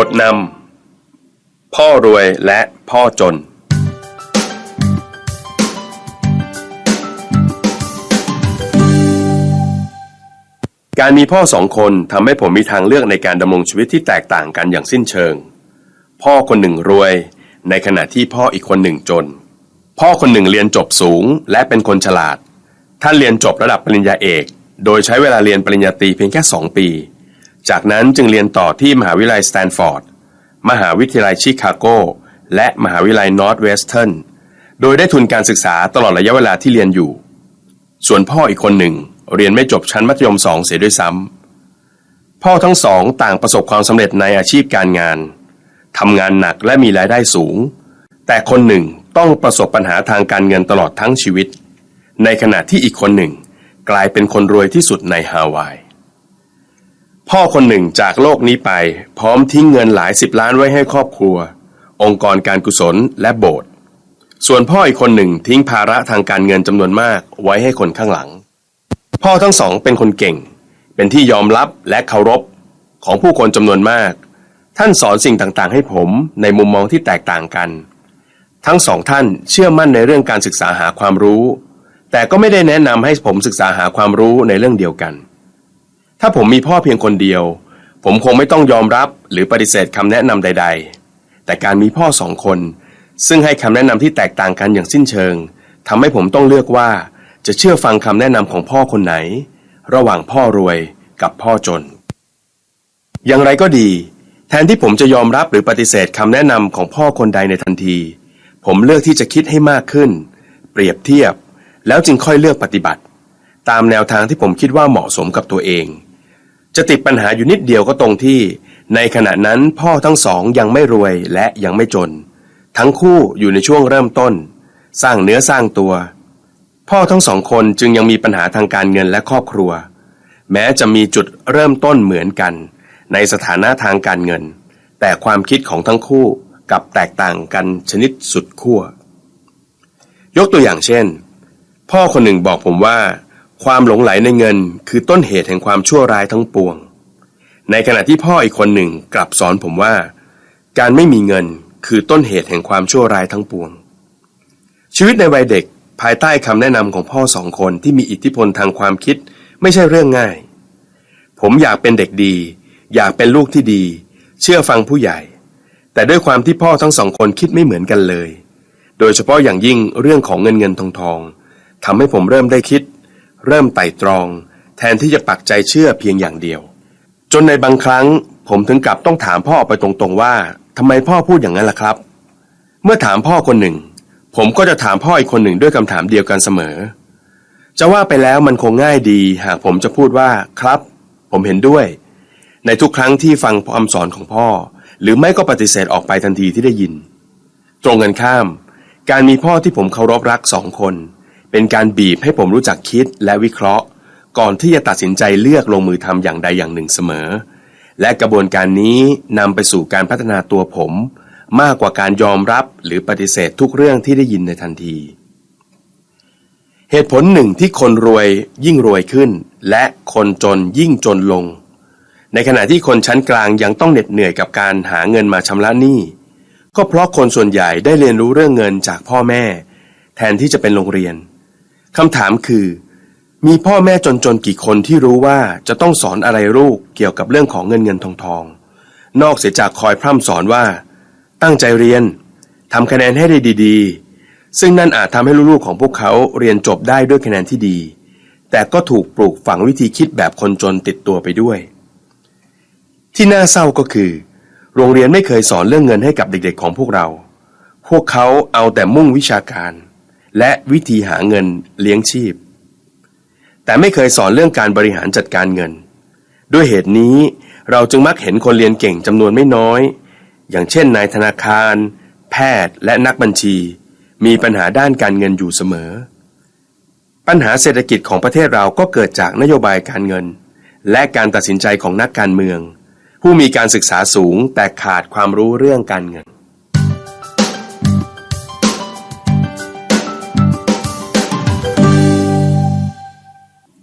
บทนำพ่อรวยและพ่อจน การมีพ่อสองคนทำให้ผมมีทางเลือกในการดำรงชีวิตที่แตกต่างกันอย่างสิ้นเชิง พ่อคนหนึ่งรวย ในขณะที่พ่ออีกคนหนึ่งจน พ่อคนหนึ่งเรียนจบสูงและเป็นคนฉลาด ท่านเรียนจบระดับปริญญาเอก โดยใช้เวลาเรียนปริญญาตรีเพียงแค่ 2 ปี จากนั้นจึงเรียนต่อที่มหาวิทยาลัยสแตนฟอร์ด มหาวิทยาลัยชิคาโก และมหาวิทยาลัยนอร์ทเวสเทิร์น โดยได้ทุนการศึกษาตลอดระยะเวลาที่เรียนอยู่ ส่วนพ่ออีกคนหนึ่งเรียนไม่จบชั้นมัธยมสองเสียด้วยซ้ำ พ่อทั้งสองต่างประสบความสำเร็จในอาชีพการงานทำงานหนักและมีรายได้สูง แต่คนหนึ่งต้องประสบปัญหาทางการเงินตลอดทั้งชีวิต ในขณะที่อีกคนหนึ่ง กลายเป็นคนรวยที่สุดในฮาวาย พ่อคนหนึ่งจากโลกนี้ไป พร้อมทิ้งเงินหลายสิบล้านไว้ให้ครอบครัว องค์กรการกุศลและโบสถ์ส่วนพ่ออีกคนหนึ่งทิ้งภาระทางการเงินจำนวนมากไว้ให้คนข้างหลัง พ่อทั้งสองเป็นคนเก่ง เป็นที่ยอมรับและเคารพของผู้คนจำนวนมาก ท่านสอนสิ่งต่างๆ ให้ผมในมุมมองที่แตกต่างกัน ทั้งสองท่านเชื่อมั่นในเรื่องการศึกษาหาความรู้ แต่ก็ไม่ได้แนะนำให้ผมศึกษาหาความรู้ในเรื่องเดียวกัน ถ้าผมมีพ่อเพียงคนเดียว ผมคงไม่ต้องยอมรับหรือปฏิเสธคำแนะนำใด ๆ แต่การมีพ่อสองคน ซึ่งให้คำแนะนำที่แตกต่างกันอย่างสิ้นเชิงทำให้ผมต้องเลือกว่าจะเชื่อฟังคำแนะนำของพ่อคนไหน ระหว่างพ่อรวยกับพ่อจน อย่างไรก็ดี แทนที่ผมจะยอมรับหรือปฏิเสธคำแนะนำของพ่อคนใดในทันที ผมเลือกที่จะคิดให้มากขึ้น เปรียบเทียบ แล้วจึงค่อยเลือกปฏิบัติ ตามแนวทางที่ผมคิดว่าเหมาะสมกับตัวเอง จะติดปัญหาอยู่นิดเดียวก็ตรงที่ ในขณะนั้นพ่อทั้งสองยังไม่รวยและยังไม่จน ทั้งคู่อยู่ในช่วงเริ่มต้น สร้างเนื้อสร้างตัว พ่อทั้งสองคนจึงยังมีปัญหาทางการเงินและครอบครัว แม้จะมีจุดเริ่มต้นเหมือนกัน ในสถานะทางการเงิน แต่ความคิดของทั้งคู่กับแตกต่างกันชนิดสุดขั้ว ยกตัวอย่างเช่น พ่อคนหนึ่งบอกผมว่า ความหลงไหลในเงินคือต้นเหตุแห่งความชั่วร้ายทั้งปวง ในขณะที่พ่ออีกคนหนึ่งกลับสอนผมว่า การไม่มีเงินคือต้นเหตุแห่งความชั่วร้ายทั้งปวง ชีวิตในวัยเด็กภายใต้คำแนะนำของพ่อสองคนที่มีอิทธิพลทางความคิดไม่ใช่เรื่องง่าย ผมอยากเป็นเด็กดี อยากเป็นลูกที่ดี เชื่อฟังผู้ใหญ่ แต่ด้วยความที่พ่อทั้งสองคนคิดไม่เหมือนกันเลย โดยเฉพาะอย่างยิ่งเรื่องของเงินเงินทองทองทำให้ผมเริ่มได้คิด เริ่มไต่ตรอง แทนที่จะปักใจเชื่อเพียงอย่างเดียว จนในบางครั้ง ผมถึงกับต้องถามพ่อไปตรงๆว่าทำไมพ่อพูดอย่างนั้นล่ะครับ เมื่อถามพ่อคนหนึ่ง ผมก็จะถามพ่ออีกคนหนึ่งด้วยคำถามเดียวกันเสมอ จะว่าไปแล้วมันคงง่ายดี หากผมจะพูดว่าครับ ผมเห็นด้วย ในทุกครั้งที่ฟังคำสอนของพ่อ หรือไม่ก็ปฏิเสธออกไปทันทีที่ได้ยิน ตรงกันข้าม การมีพ่อที่ผมเคารพรักสองคน เป็นการบีบให้ผมรู้จักคิดและวิเคราะห์ ก่อนที่จะตัดสินใจเลือกลงมือทำอย่างใดอย่างหนึ่งเสมอ และกระบวนการนี้นำไปสู่การพัฒนาตัวผม มากกว่าการยอมรับหรือปฏิเสธทุกเรื่องที่ได้ยินในทันที เหตุผลหนึ่งที่คนรวยยิ่งรวยขึ้น และคนจนยิ่งจนลง ในขณะที่คนชั้นกลางยังต้องเหน็ดเหนื่อยกับการหาเงินมาชำระหนี้ก็เพราะคนส่วนใหญ่ได้เรียนรู้เรื่องเงินจากพ่อแม่ แทนที่จะเป็นโรงเรียน คำถามคือ มีพ่อแม่จนๆกี่คนที่รู้ว่าจะต้องสอนอะไรลูกเกี่ยวกับเรื่องของเงินเงินทองทอง นอกเสียจากคอยพร่ำสอนว่า ตั้งใจเรียนทำคะแนนให้ได้ดีๆ ซึ่งนั่นอาจทำให้ลูกๆของพวกเขาเรียนจบได้ด้วยคะแนนที่ดี แต่ก็ถูกปลูกฝังวิธีคิดแบบคนจนติดตัวไปด้วย ที่น่าเศร้าก็คือ โรงเรียนไม่เคยสอนเรื่องเงินให้กับเด็กๆของพวกเรา พวกเขาเอาแต่มุ่งวิชาการ และวิธีหาเงินเลี้ยงชีพ แต่ไม่เคยสอนเรื่องการบริหารจัดการเงิน ด้วยเหตุนี้เราจึงมักเห็นคนเรียนเก่งจำนวนไม่น้อย อย่างเช่นนายธนาคาร แพทย์และนักบัญชี มีปัญหาด้านการเงินอยู่เสมอ ปัญหาเศรษฐกิจของประเทศเราก็เกิดจากนโยบายการเงิน และการตัดสินใจของนักการเมือง ผู้มีการศึกษาสูงแต่ขาดความรู้เรื่องการเงิน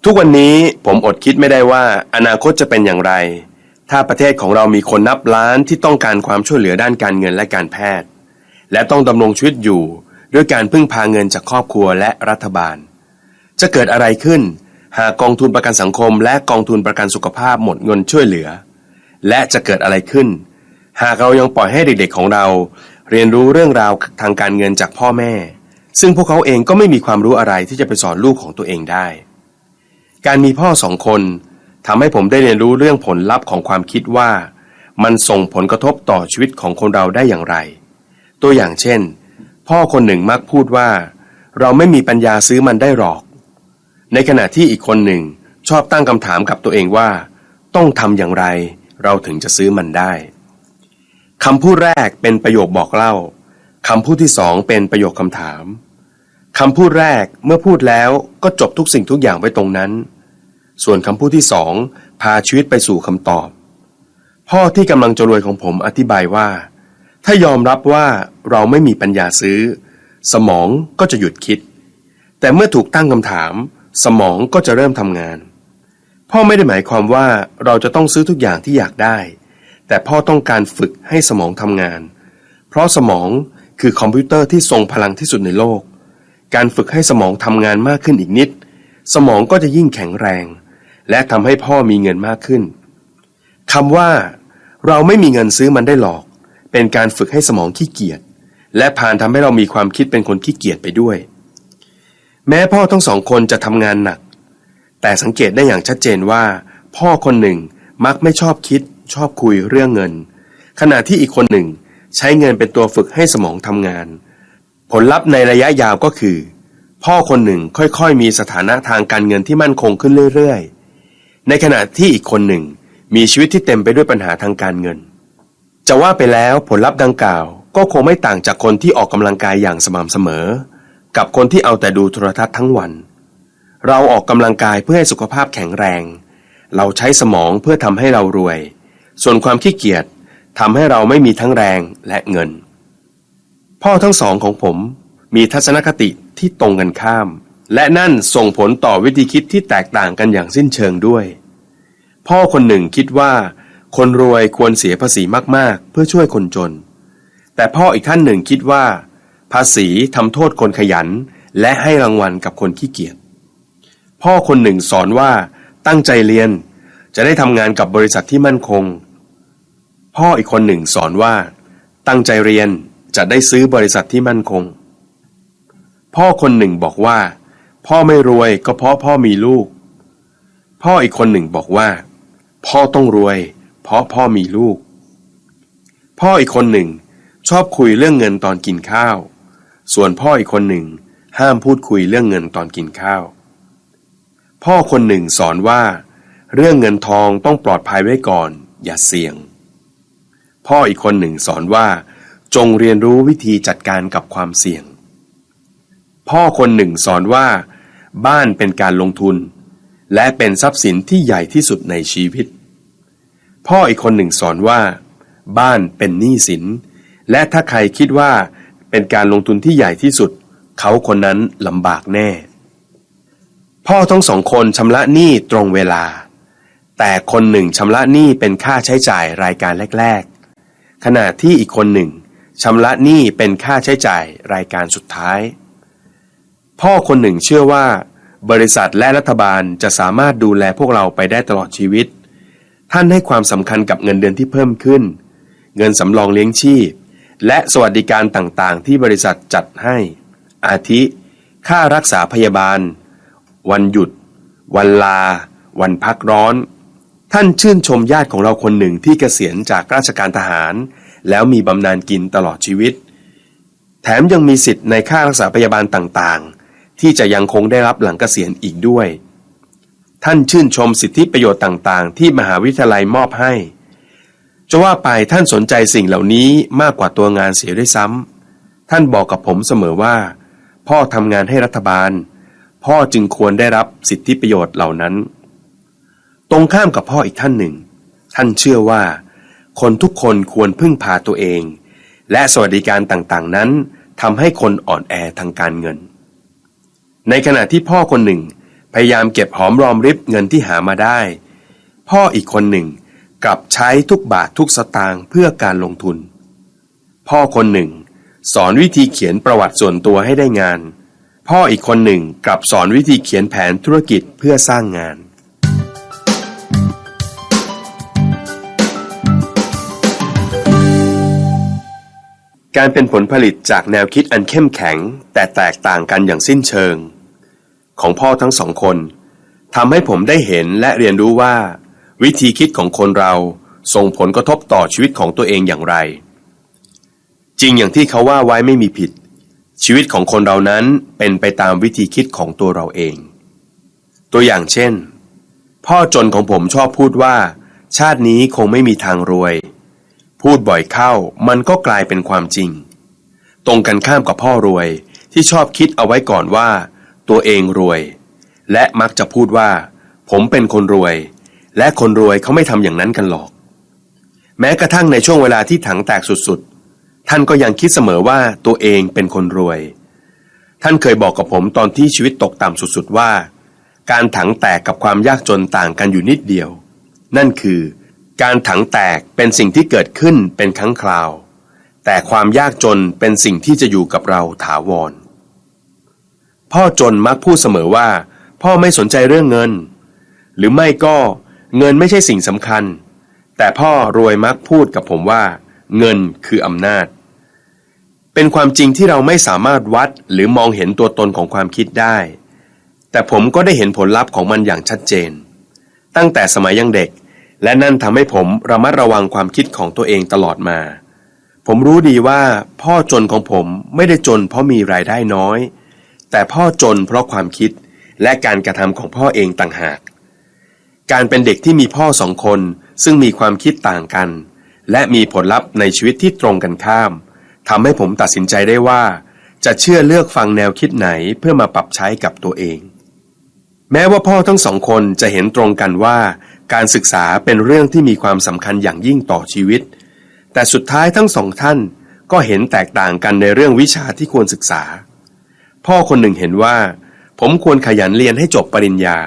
ทุกวันนี้ผมอดคิดไม่ได้ว่าอนาคตจะเป็นอย่างไร ถ้าประเทศของเรามีคนนับล้านที่ต้องการความช่วยเหลือด้านการเงินและการแพทย์ และต้องดำรงชีวิตอยู่ด้วยการพึ่งพาเงินจากครอบครัวและรัฐบาล จะเกิดอะไรขึ้น หากกองทุนประกันสังคม และกองทุนประกันสุขภาพหมดเงินช่วยเหลือ และจะเกิดอะไรขึ้น หากเรายังปล่อยให้เด็กๆของเรา เรียนรู้เรื่องราวทางการเงินจากพ่อแม่ ซึ่งพวกเขาเองก็ไม่มีความรู้อะไรที่จะไปสอนลูกของตัวเองได้ การมีพ่อสองคนทำให้ผมได้เรียนรู้เรื่องผลลัพธ์ของความคิดว่า มันส่งผลกระทบต่อชีวิตของคนเราได้อย่างไร ตัวอย่างเช่น พ่อคนหนึ่งมักพูดว่า เราไม่มีปัญญาซื้อมันได้หรอก ในขณะที่อีกคนหนึ่งชอบตั้งคำถามกับตัวเองว่า ต้องทำอย่างไร เราถึงจะซื้อมันได้คำพูดแรกเป็นประโยคบอกเล่าคำพูดที่สองเป็นประโยคคำถาม คำพูดแรกเมื่อพูดแล้วก็จบทุกสิ่งทุกอย่างไว้ตรงนั้น ส่วนคำพูดที่สองพาชีวิตไปสู่คำตอบ พ่อที่กำลังจะรวยของผมอธิบายว่า ถ้ายอมรับว่าเราไม่มีปัญญาซื้อ สมองก็จะหยุดคิด แต่เมื่อถูกตั้งคำถาม สมองก็จะเริ่มทำงาน พ่อไม่ได้หมายความว่าเราจะต้องซื้อทุกอย่างที่อยากได้ แต่พ่อต้องการฝึกให้สมองทำงาน เพราะสมองคือคอมพิวเตอร์ที่ทรงพลังที่สุดในโลก การฝึกให้สมองทำงานมากขึ้นอีกนิด สมองก็จะยิ่งแข็งแรง และทำให้พ่อมีเงินมากขึ้นคำว่า เราไม่มีเงินซื้อมันได้หรอก เป็นการฝึกให้สมองขี้เกียจและพานทำให้เรามีความคิดเป็นคนขี้เกียจไปด้วย แม้พ่อทั้งสองคนจะทำงานหนัก แต่สังเกตได้อย่างชัดเจนว่า พ่อคนหนึ่งมักไม่ชอบคิด ชอบคุยเรื่องเงิน ขณะที่อีกคนหนึ่ง ใช้เงินเป็นตัวฝึกให้สมองทำงาน ผลลัพธ์ในระยะยาวก็คือ พ่อคนหนึ่งค่อยๆ มีสถานะทางการเงินที่มั่นคงขึ้นเรื่อยๆ ในขณะที่อีกคนหนึ่งมีชีวิตที่เต็มไปด้วยปัญหาทางการเงิน จะว่าไปแล้วผลลัพธ์ดังกล่าวก็คงไม่ต่างจากคนที่ออกกำลังกายอย่างสม่ำเสมอ กับคนที่เอาแต่ดูโทรทัศน์ทั้งวัน เราออกกำลังกายเพื่อให้สุขภาพแข็งแรง เราใช้สมองเพื่อทำให้เรารวย ส่วนความขี้เกียจทำให้เราไม่มีทั้งแรงและเงิน พ่อทั้งสองของผมมีทัศนคติที่ตรงกันข้าม และนั่นส่งผลต่อวิธีคิดที่แตกต่างกันอย่างสิ้นเชิงด้วย พ่อคนหนึ่งคิดว่า คนรวยควรเสียภาษีมากๆ เพื่อช่วยคนจน แต่พ่ออีกท่านหนึ่งคิดว่า ภาษีทำโทษคนขยัน และให้รางวัลกับคนขี้เกียจพ่อคนหนึ่งสอนว่าตั้งใจเรียน จะได้ทำงานกับบริษัทที่มั่นคง พ่ออีกคนหนึ่งสอนว่า ตั้งใจเรียน จะได้ซื้อบริษัทที่มั่นคง พ่อคนหนึ่งบอกว่า พ่อไม่รวยก็เพราะพ่อมีลูก พ่ออีกคนหนึ่งบอกว่า พ่อต้องรวย เพราะพ่อมีลูก พ่ออีกคนหนึ่งชอบคุยเรื่องเงินตอนกินข้าว ส่วนพ่ออีกคนหนึ่งห้ามพูดคุยเรื่องเงินตอนกินข้าว พ่อคนหนึ่งสอนว่า เรื่องเงินทองต้องปลอดภัยไว้ก่อน อย่าเสี่ยง พ่ออีกคนหนึ่งสอนว่า จงเรียนรู้วิธีจัดการกับความเสี่ยง พ่อคนหนึ่งสอนว่า บ้านเป็นการลงทุน และเป็นทรัพย์สินที่ใหญ่ที่สุดในชีวิต พ่ออีกคนหนึ่งสอนว่า บ้านเป็นหนี้สิน และถ้าใครคิดว่าเป็นการลงทุนที่ใหญ่ที่สุด เขาคนนั้นลำบากแน่ พ่อทั้งสองคนชำระหนี้ตรงเวลา แต่คนหนึ่งชำระหนี้เป็นค่าใช้จ่ายรายการแรก ๆ ขณะที่อีกคนหนึ่ง ชำระหนี้เป็นค่าใช้จ่ายรายการสุดท้าย พ่อคนหนึ่งเชื่อว่า บริษัทและรัฐบาลจะสามารถดูแลพวกเราไปได้ตลอดชีวิต ท่านให้ความสำคัญกับเงินเดือนที่เพิ่มขึ้น เงินสำรองเลี้ยงชีพ และสวัสดิการต่างๆ ที่บริษัทจัดให้ อาทิ ค่ารักษาพยาบาล วันหยุด วันลา วันพักร้อน ท่านชื่นชมญาติของเราคนหนึ่งที่เกษียณจากราชการทหาร แล้วมีบำนาญกินตลอดชีวิต แถมยังมีสิทธิ์ในค่ารักษาพยาบาลต่างๆ ที่จะยังคงได้รับหลังเกษียณอีกด้วย ท่านชื่นชมสิทธิประโยชน์ต่างๆ ที่มหาวิทยาลัยมอบให้ จะว่าไปท่านสนใจสิ่งเหล่านี้มากกว่าตัวงานเสียด้วยซ้ำท่านบอกกับผมเสมอว่า พ่อทำงานให้รัฐบาล พ่อจึงควรได้รับสิทธิประโยชน์เหล่านั้น ตรงข้ามกับพ่ออีกท่านหนึ่ง ท่านเชื่อว่า คนทุกคนควรพึ่งพาตัวเอง และสวัสดิการต่างๆ นั้นทำให้คนอ่อนแอทางการเงิน ในขณะที่พ่อคนหนึ่ง พยายามเก็บหอมรอมริบเงินที่หามาได้ พ่ออีกคนหนึ่งกลับใช้ทุกบาททุกสตางค์เพื่อการลงทุน พ่อคนหนึ่ง สอนวิธีเขียนประวัติส่วนตัวให้ได้งาน พ่ออีกคนหนึ่งกลับสอนวิธีเขียนแผนธุรกิจเพื่อสร้างงาน การเป็นผลผลิตจากแนวคิดอันเข้มแข็ง แต่แตกต่างกันอย่างสิ้นเชิง ของพ่อทั้งสองคนทำให้ผมได้เห็นและเรียนรู้ว่า วิธีคิดของคนเราส่งผลกระทบต่อชีวิตของตัวเองอย่างไร จริงอย่างที่เขาว่าไว้ไม่มีผิด ชีวิตของคนเรานั้นเป็นไปตามวิธีคิดของตัวเราเอง ตัวอย่างเช่น พ่อจนของผมชอบพูดว่า ชาตินี้คงไม่มีทางรวย พูดบ่อยเข้ามันก็กลายเป็นความจริง ตรงกันข้ามกับพ่อรวยที่ชอบคิดเอาไว้ก่อนว่า ตัวเองรวย และมักจะพูดว่า ผมเป็นคนรวย และคนรวยเขาไม่ทำอย่างนั้นกันหรอก แม้กระทั่งในช่วงเวลาที่ถังแตกสุดๆ ท่านก็ยังคิดเสมอว่าตัวเองเป็นคนรวย ท่านเคยบอกกับผมตอนที่ชีวิตตกต่ำสุดๆว่า การถังแตกกับความยากจนต่างกันอยู่นิดเดียว นั่นคือ การถังแตกเป็นสิ่งที่เกิดขึ้นเป็นครั้งคราว แต่ความยากจนเป็นสิ่งที่จะอยู่กับเราถาวร พ่อจนมักพูดเสมอว่า พ่อไม่สนใจเรื่องเงิน หรือไม่ก็เงินไม่ใช่สิ่งสำคัญ แต่พ่อรวยมักพูดกับผมว่า เงินคืออำนาจ เป็นความจริงที่เราไม่สามารถวัดหรือมองเห็นตัวตนของความคิดได้ แต่ผมก็ได้เห็นผลลัพธ์ของมันอย่างชัดเจน ตั้งแต่สมัยยังเด็ก และนั่นทำให้ผมระมัดระวังความคิดของตัวเองตลอดมา ผมรู้ดีว่าพ่อจนของผมไม่ได้จนเพราะมีรายได้น้อย แต่พ่อจนเพราะความคิดและการกระทำของพ่อเองต่างหาก การเป็นเด็กที่มีพ่อสองคน ซึ่งมีความคิดต่างกัน และมีผลลัพธ์ในชีวิตที่ตรงกันข้ามทำให้ผมตัดสินใจได้ว่า จะเชื่อเลือกฟังแนวคิดไหนเพื่อมาปรับใช้กับตัวเอง แม้ว่าพ่อทั้งสองคนจะเห็นตรงกันว่า การศึกษาเป็นเรื่องที่มีความสำคัญอย่างยิ่งต่อชีวิต แต่สุดท้ายทั้งสองท่านก็เห็นแตกต่างกันในเรื่องวิชาที่ควรศึกษา พ่อคนหนึ่งเห็นว่า ผมควรขยันเรียนให้จบปริญญา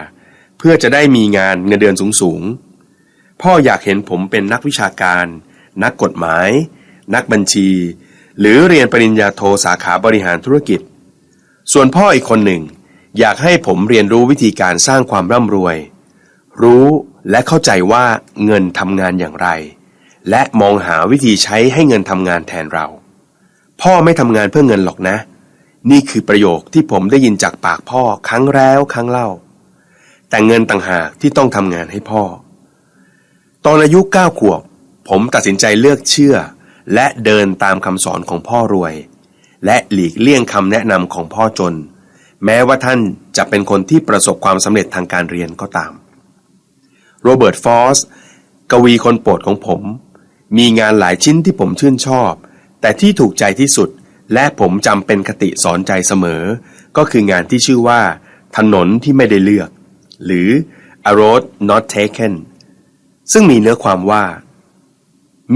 เพื่อจะได้มีงานเงินเดือนสูงๆ พ่ออยากเห็นผมเป็นนักวิชาการ นักกฎหมาย นักบัญชี หรือเรียนปริญญาโทสาขาบริหารธุรกิจ ส่วนพ่ออีกคนหนึ่ง อยากให้ผมเรียนรู้วิธีการสร้างความร่ำรวย รู้และเข้าใจว่าเงินทำงานอย่างไร และมองหาวิธีใช้ให้เงินทำงานแทนเรา พ่อไม่ทำงานเพื่อเงินหรอกนะ นี่คือประโยคที่ผมได้ยินจากปากพ่อครั้งแล้วครั้งเล่า แต่เงินต่างหากที่ต้องทำงานให้พ่อ ตอนอายุเก้าขวบ ผมตัดสินใจเลือกเชื่อ และเดินตามคำสอนของพ่อรวย และหลีกเลี่ยงคำแนะนำของพ่อจน แม้ว่าท่านจะเป็นคนที่ประสบความสำเร็จทางการเรียนก็ตาม โรเบิร์ตฟอสกวีคนโปรดของผม มีงานหลายชิ้นที่ผมชื่นชอบ แต่ที่ถูกใจที่สุดและผมจำเป็นคติสอนใจเสมอ ก็คืองานที่ชื่อว่า ถนนที่ไม่ได้เลือก หรือ a road not taken ซึ่งมีเนื้อความว่า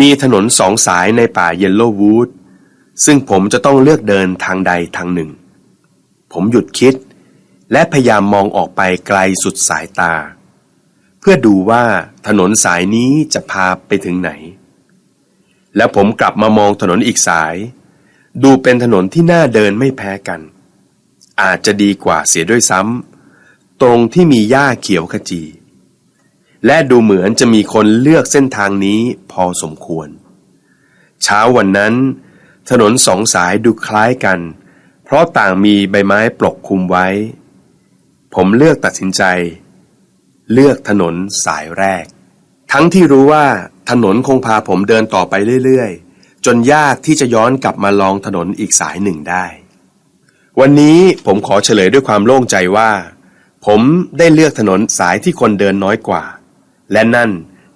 มีถนนสองสายในป่าเยลโลวูดซึ่งผมจะต้องเลือกเดินทางใดทางหนึ่ง ผมหยุดคิด และพยายามมองออกไปไกลสุดสายตา พื่อดูว่าถนนสายนี้จะพาไปถึงไหน แล้วผมกลับมามองถนนอีกสาย ดูเป็นถนนที่น่าเดินไม่แพ้กัน อาจจะดีกว่าเสียด้วยซ้ำตรงที่มีหญ้าเขียวขจี และดูเหมือนจะมีคนเลือกเส้นทางนี้พอสมควร เช้าวันนั้น ถนนสองสายดูคล้ายกัน เพราะต่างมีใบไม้ปกคลุมไว้ ผมเลือกตัดสินใจ เลือกถนนสายแรก ทั้งที่รู้ว่าถนนคงพาผมเดินต่อไปเรื่อยๆ จนยากที่จะย้อนกลับมาลองถนนอีกสายหนึ่งได้ วันนี้ผมขอเฉลยด้วยความโล่งใจว่า ผมได้เลือกถนนสายที่คนเดินน้อยกว่า และนั่น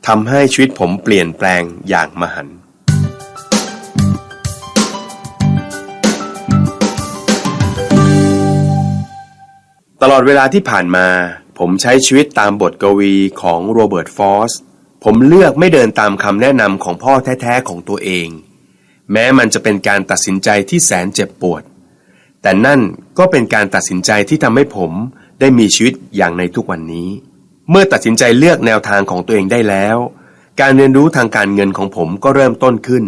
ทำให้ชีวิตผมเปลี่ยนแปลงอย่างมหันต์ตลอดเวลาที่ผ่านมา ผมใช้ชีวิตตามบทกวีของโรเบิร์ตฟอส ผมเลือกไม่เดินตามคำแนะนำของพ่อแท้ๆของตัวเอง แม้มันจะเป็นการตัดสินใจที่แสนเจ็บปวด แต่นั่นก็เป็นการตัดสินใจที่ทำให้ผมได้มีชีวิตอย่างในทุกวันนี้ เมื่อตัดสินใจเลือกแนวทางของตัวเองได้แล้ว การเรียนรู้ทางการเงินของผมก็เริ่มต้นขึ้น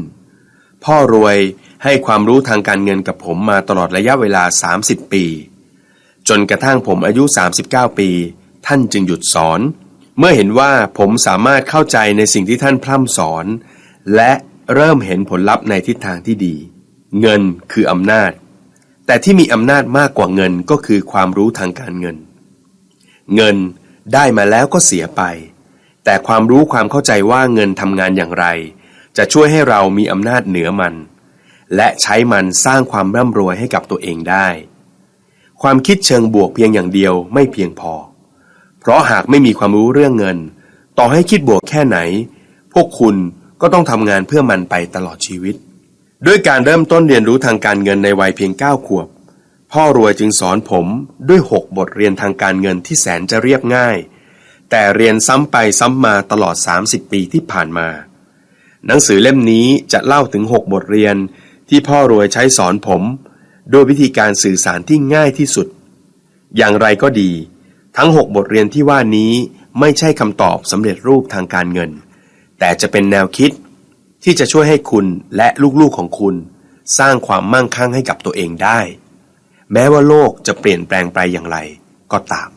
พ่อรวยให้ความรู้ทางการเงินกับผมมาตลอดระยะเวลา 30 ปี จนกระทั่งผมอายุ 39 ปี ท่านจึงหยุดสอน เมื่อเห็นว่าผมสามารถเข้าใจในสิ่งที่ท่านพร่ำสอน และเริ่มเห็นผลลัพธ์ในทิศทางที่ดี เงินคืออำนาจ แต่ที่มีอำนาจมากกว่าเงินก็คือความรู้ทางการเงิน เงินได้มาแล้วก็เสียไป แต่ความรู้ความเข้าใจว่าเงินทำงานอย่างไร จะช่วยให้เรามีอำนาจเหนือมัน และใช้มันสร้างความร่ำรวยให้กับตัวเองได้ ความคิดเชิงบวกเพียงอย่างเดียวไม่เพียงพอ เพราะหากไม่มีความรู้เรื่องเงิน ต่อให้คิดบวกแค่ไหน พวกคุณก็ต้องทำงานเพื่อมันไปตลอดชีวิต ด้วยการเริ่มต้นเรียนรู้ทางการเงินในวัยเพียง 9 ขวบ พ่อรวยจึงสอนผมด้วย 6 บทเรียนทางการเงินที่แสนจะเรียบง่าย แต่เรียนซ้ำไปซ้ำมาตลอด 30 ปีที่ผ่านมา หนังสือเล่มนี้จะเล่าถึง 6 บทเรียนที่พ่อรวยใช้สอนผม โดยวิธีการสื่อสารที่ง่ายที่สุด อย่างไรก็ดี ทั้ง 6 บทเรียนที่ว่านี้ไม่ใช่คำตอบสำเร็จรูปทางการเงิน แต่จะเป็นแนวคิดที่จะช่วยให้คุณและลูกๆของคุณ สร้างความมั่งคั่งให้กับตัวเองได้ แม้ว่าโลกจะเปลี่ยนแปลงไปอย่างไรก็ตาม